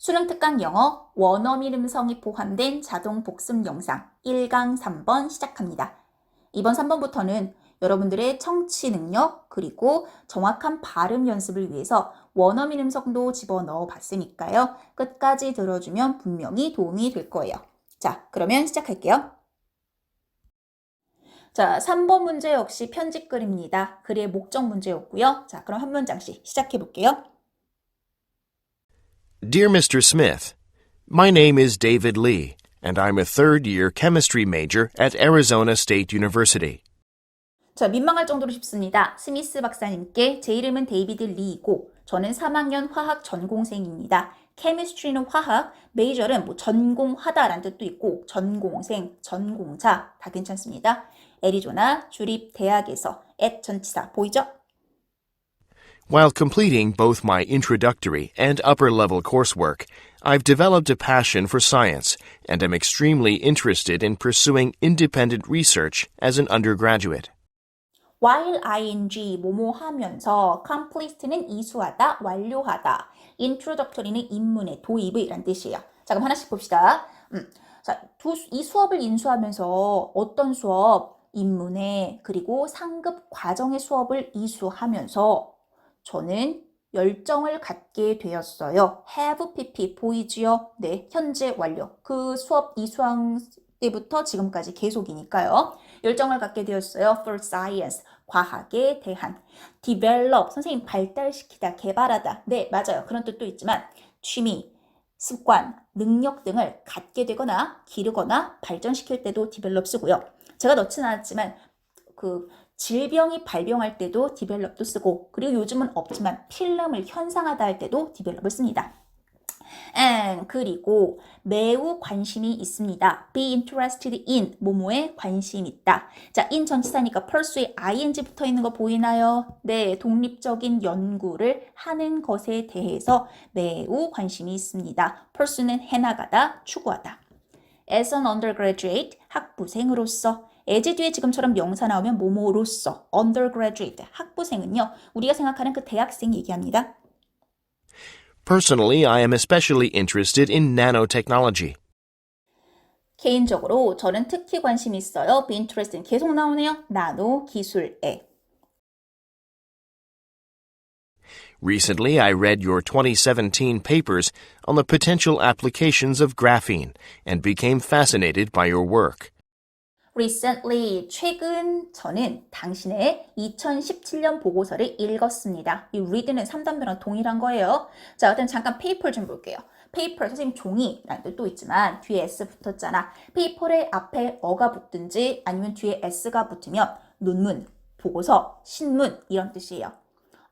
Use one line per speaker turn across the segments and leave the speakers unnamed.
수능 특강 영어 원어민 음성이 포함된 자동 복습 영상 1강 3번 시작합니다. 이번 3번부터는 여러분들의 청취 능력 그리고 정확한 발음 연습을 위해서 원어민 음성도 집어넣어 봤으니까요. 끝까지 들어주면 분명히 도움이 될 거예요. 자, 그러면 시작할게요. 자, 3번 문제 역시 편집글입니다. 글의 목적 문제였고요. 자, 그럼 한 문장씩 시작해 볼게요.
Dear Mr. Smith, My name is David Lee, and I'm a third year chemistry major at Arizona State University.
자, 민망할 정도로 쉽습니다. 스미스 박사님께 제 이름은 데이비드 리이고 저는 3학년 화학 전공생입니다. 케미스트리는 화학, 메이저는 뭐 전공하다라는 뜻도 있고 전공생, 전공자 다 괜찮습니다. 애리조나 주립 대학에서 at 전치사 보이죠?
While completing both my introductory and upper level coursework, I've developed a passion for science and am extremely interested in pursuing independent research as an undergraduate.
while ing 뭐뭐 하면서 complete는 이수하다, 완료하다, introductory는 입문의 도입의 라는 뜻이에요. 자, 그럼 하나씩 봅시다. 음, 자, 두, 이 수업을 인수하면서 어떤 수업, 입문의 그리고 상급 과정의 수업을 이수하면서 저는 열정을 갖게 되었어요. have pp 보이지요? 네, 현재 완료. 그 수업 이수학 때부터 지금까지 계속이니까요. 열정을 갖게 되었어요. for science, 과학에 대한. develop, 선생님 발달시키다, 개발하다. 네, 맞아요. 그런 뜻도 있지만 취미, 습관, 능력 등을 갖게 되거나 기르거나 발전시킬 때도 develop 쓰고요. 제가 넣진 않았지만 그 질병이 발병할 때도 develop도 쓰고 그리고 요즘은 없지만 필름을 현상하다 할 때도 develop을 씁니다. and 그리고 매우 관심이 있습니다. be interested in 뭐뭐에 관심 있다. 자, in 전치사니까 pursue에 ing 붙어 있는 거 보이나요? 네, 독립적인 연구를 하는 것에 대해서 매우 관심이 있습니다. pursue는 해나가다, 추구하다. as an undergraduate 학부생으로서 as 뒤에 지금처럼 명사 나오면 뭐뭐로서 undergraduate 학부생은요 우리가 생각하는 그 대학생 얘기합니다.
Personally, I am especially interested in nanotechnology.
개인적으로 저는 특히 관심이 있어요. be interested 계속 나오네요. 나노 기술에.
Recently, I read your 2017 papers on the potential applications of graphene and became fascinated by your work.
Recently, 최근 저는 당신의 2017년 보고서를 읽었습니다. 이 read는 3단변랑 동일한 거예요. 자, 그럼 잠깐 페이퍼를 좀 볼게요. 페이퍼, 선생님 종이라는 뜻도 있지만 뒤에 s 붙었잖아. 페이퍼의 앞에 어가 붙든지 아니면 뒤에 s가 붙으면 논문, 보고서, 신문 이런 뜻이에요.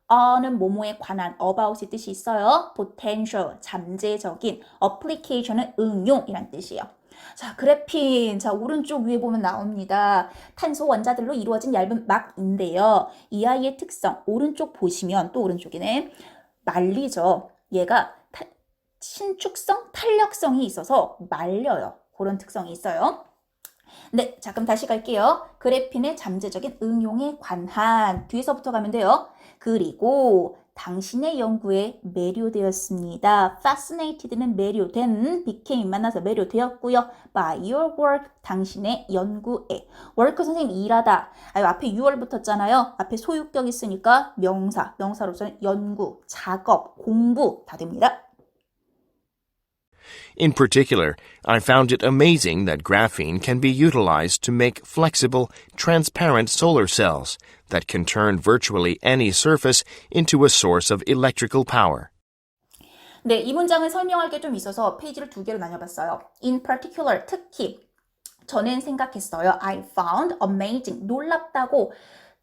어는 뭐뭐에 관한 about의 뜻이 있어요. potential, 잠재적인, application은 응용이란 뜻이에요. 자, 그래핀. 자, 오른쪽 위에 보면 나옵니다. 탄소 원자들로 이루어진 얇은 막인데요. 이 아이의 특성, 오른쪽 보시면 또 오른쪽이네. 말리죠. 얘가 타, 신축성, 탄력성이 있어서 말려요. 그런 특성이 있어요. 네, 자, 그럼 다시 갈게요. 그래핀의 잠재적인 응용에 관한 뒤에서부터 가면 돼요. 그리고 당신의 연구에 매료되었습니다. fascinated는 매료된, became 만나서 매료되었고요. by your work, 당신의 연구에. work 선생님 일하다. 아유, 앞에 6월 붙었잖아요. 앞에 소유격 있으니까 명사, 명사로서는 연구, 작업, 공부 다 됩니다.
In particular, I found it amazing that graphene can be utilized to make flexible, transparent solar cells that can turn virtually any surface into a source of electrical power.
네, 이 문장을 설명할 게 좀 있어서 페이지를 두 개로 나눠봤어요. In particular, 특히 저는 생각했어요. I found amazing, 놀랍다고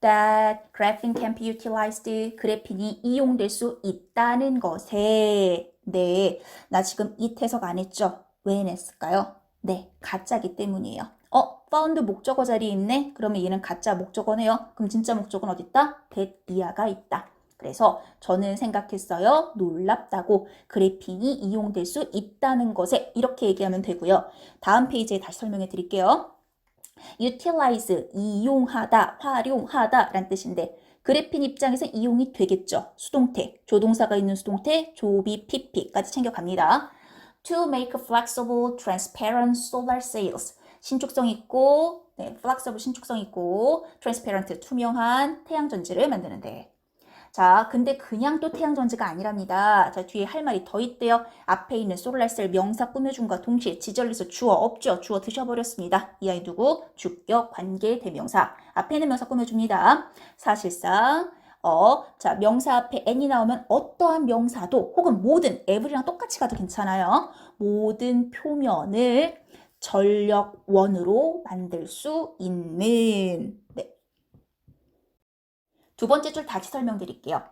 that graphene can be utilized, 그래핀이 이용될 수 있다는 것에 네, 나 지금 it 해석 안 했죠? 왜 냈을까요? 네, 가짜기 때문이에요. 어, found 목적어 자리에 있네? 그러면 얘는 가짜 목적어네요. 그럼 진짜 목적어는 어딨다? that 이하가 있다. 그래서 저는 생각했어요. 놀랍다고 그래핀이 이용될 수 있다는 것에 이렇게 얘기하면 되고요. 다음 페이지에 다시 설명해 드릴게요. utilize, 이용하다, 활용하다 라는 뜻인데 그래핀 입장에서 이용이 되겠죠. 수동태, 조동사가 있는 수동태, 조비, pp까지 챙겨갑니다. To make flexible, transparent solar sails. 신축성 있고, 네, flexible 신축성 있고, transparent 투명한 태양 전지를 만드는데. 자, 근데 그냥 또 태양 전지가 아니랍니다. 자, 뒤에 할 말이 더 있대요. 앞에 있는 솔라셀 명사 꾸며준과 동시에 지절에서 주어 없죠. 주어 드셔버렸습니다. 이 아이 누구? 주격, 관계, 대명사. 앞에 있는 명사 꾸며줍니다. 사실상 어, 자, 명사 앞에 n이 나오면 어떠한 명사도 혹은 모든 every랑 똑같이 가도 괜찮아요. 모든 표면을 전력원으로 만들 수 있는 네. 두 번째 줄 다시 설명드릴게요.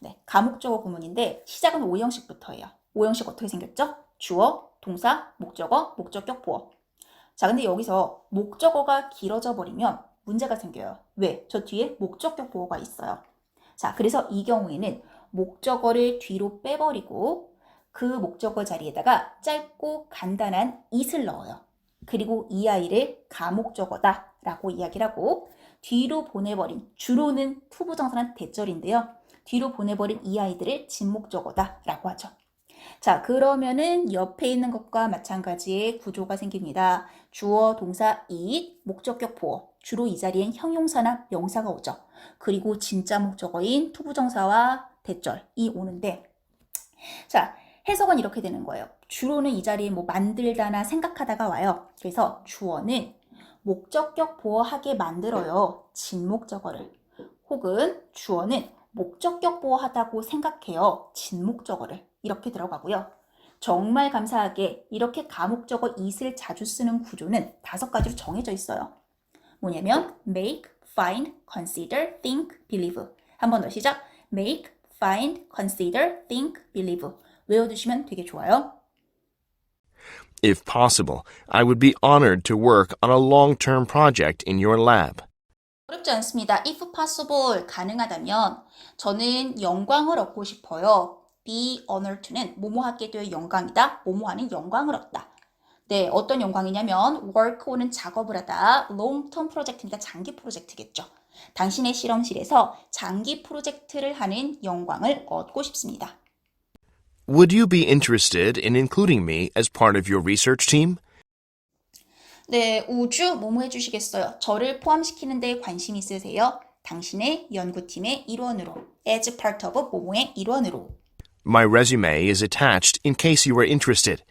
네, 가목적어 구문인데 시작은 오형식부터예요. 오형식 어떻게 생겼죠? 주어, 동사, 목적어, 목적격, 보어. 자, 근데 여기서 목적어가 길어져 버리면 문제가 생겨요. 왜? 저 뒤에 목적격 보어가 있어요. 자, 그래서 이 경우에는 목적어를 뒤로 빼버리고 그 목적어 자리에다가 짧고 간단한 it을 넣어요. 그리고 이 아이를 가목적어다 라고 이야기를 하고 뒤로 보내버린 주로는 투부정사는 대절인데요. 뒤로 보내버린 이 아이들을 진목적어다 라고 하죠. 자, 그러면은 옆에 있는 것과 마찬가지의 구조가 생깁니다. 주어, 동사, it, 목적격 보어. 주로 이 자리엔 형용사나 명사가 오죠. 그리고 진짜 목적어인 투부정사와 대절이 오는데, 자, 해석은 이렇게 되는 거예요. 주로는 이 자리에 뭐 만들다나 생각하다가 와요. 그래서 주어는 목적격 보어하게 만들어요. 진목적어를. 혹은 주어는 목적격 보어하다고 생각해요. 진목적어를. 이렇게 들어가고요. 정말 감사하게 이렇게 가목적어 it을 자주 쓰는 구조는 다섯 가지로 정해져 있어요. 뭐냐면 make, find, consider, think, believe. 한 번 더 시작. make, find, consider, think, believe. 외워두시면 되게 좋아요.
If possible, I would be honored to work on a long term project in your lab.
어렵지 않습니다. If possible, 가능하다면 저는 영광을 얻고 싶어요. Be honored to는 뭐뭐 하게 되어 영광이다. 뭐뭐 하는 영광을 얻다. 네, 어떤 영광이냐면 work 오는 작업을 하다. long term 프로젝트니까 장기 프로젝트겠죠. 당신의 실험실에서 장기 프로젝트를 하는 영광을 얻고 싶습니다.
Would you be interested in including me as part of your research team?
네, 우주 뭐뭐 해주시겠어요? 저를 포함시키는 데 관심 있으세요? 당신의 연구팀의 일원으로, as part of 뭐뭐의 일원으로.
My resume is attached in case you are interested.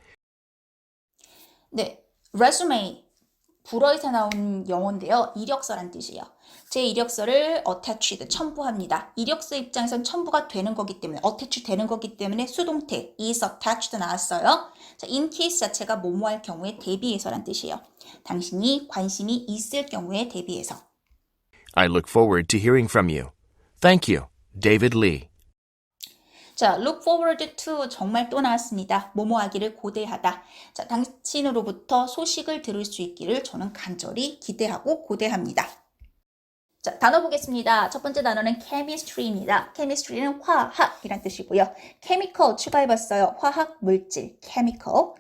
네, resume 불어에서 나온 영어인데요. 이력서란 뜻이에요. 제 이력서를 attached 첨부합니다. 이력서 입장에선 첨부가 되는 거기 때문에 attach 되는 거기 때문에 수동태 is attached 나왔어요. 자, in case 자체가 뭐뭐 할 경우에 대비해서란 뜻이에요. 당신이 관심이 있을 경우에 대비해서.
I look forward to hearing from you. Thank you, David Lee.
자, look forward to 정말 또 나왔습니다. 뭐뭐 하기를 고대하다. 자, 당신으로부터 소식을 들을 수 있기를 저는 간절히 기대하고 고대합니다. 자, 단어 보겠습니다. 첫 번째 단어는 chemistry입니다. chemistry는 화학이란 뜻이고요. chemical 추가해봤어요. 화학, 물질, chemical.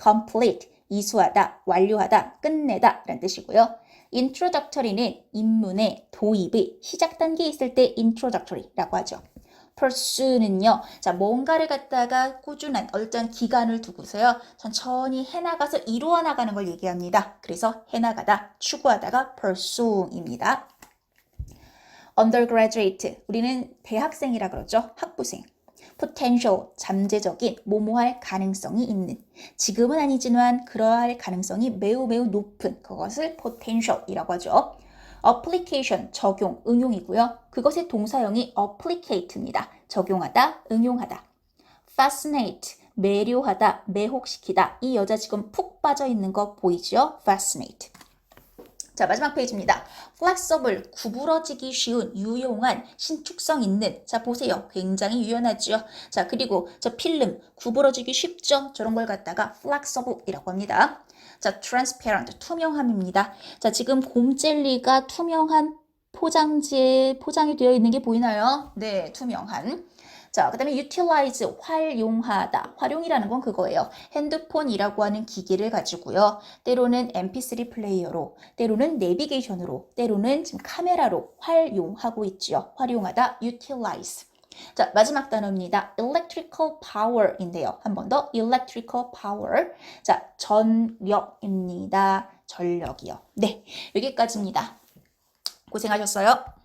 complete, 이수하다, 완료하다, 끝내다 라는 뜻이고요. introductory는 입문의 도입의 시작 단계에 있을 때 introductory라고 하죠. Pursue는요. 자, 뭔가를 갖다가 꾸준한 어떤 기간을 두고서요. 천천히 해나가서 이루어 나가는 걸 얘기합니다. 그래서 해나가다, 추구하다가 pursue입니다. undergraduate, 우리는 대학생이라 그러죠. 학부생. potential, 잠재적인, 모모할 가능성이 있는. 지금은 아니지만 그러할 가능성이 매우 매우 높은 그것을 potential이라고 하죠. Application, 적용, 응용이고요. 그것의 동사형이 applicate입니다. 적용하다, 응용하다. fascinate, 매료하다, 매혹시키다. 이 여자 지금 푹 빠져 있는 거 보이죠? fascinate. 자, 마지막 페이지입니다. flexible, 구부러지기 쉬운, 유용한, 신축성 있는. 자, 보세요. 굉장히 유연하죠. 자, 그리고 저 필름, 구부러지기 쉽죠? 저런 걸 갖다가 flexible이라고 합니다. 자, transparent, 투명함입니다. 자, 지금 곰젤리가 투명한 포장지에 포장이 되어 있는 게 보이나요? 네, 투명한. 자, 그 다음에 utilize, 활용하다. 활용이라는 건 그거예요. 핸드폰이라고 하는 기기를 가지고요. 때로는 mp3 플레이어로, 때로는 내비게이션으로, 때로는 지금 카메라로 활용하고 있지요. 활용하다, utilize. 자, 마지막 단어입니다. electrical power인데요. 한 번 더, electrical power. 자, 전력입니다. 전력이요. 네, 여기까지입니다. 고생하셨어요.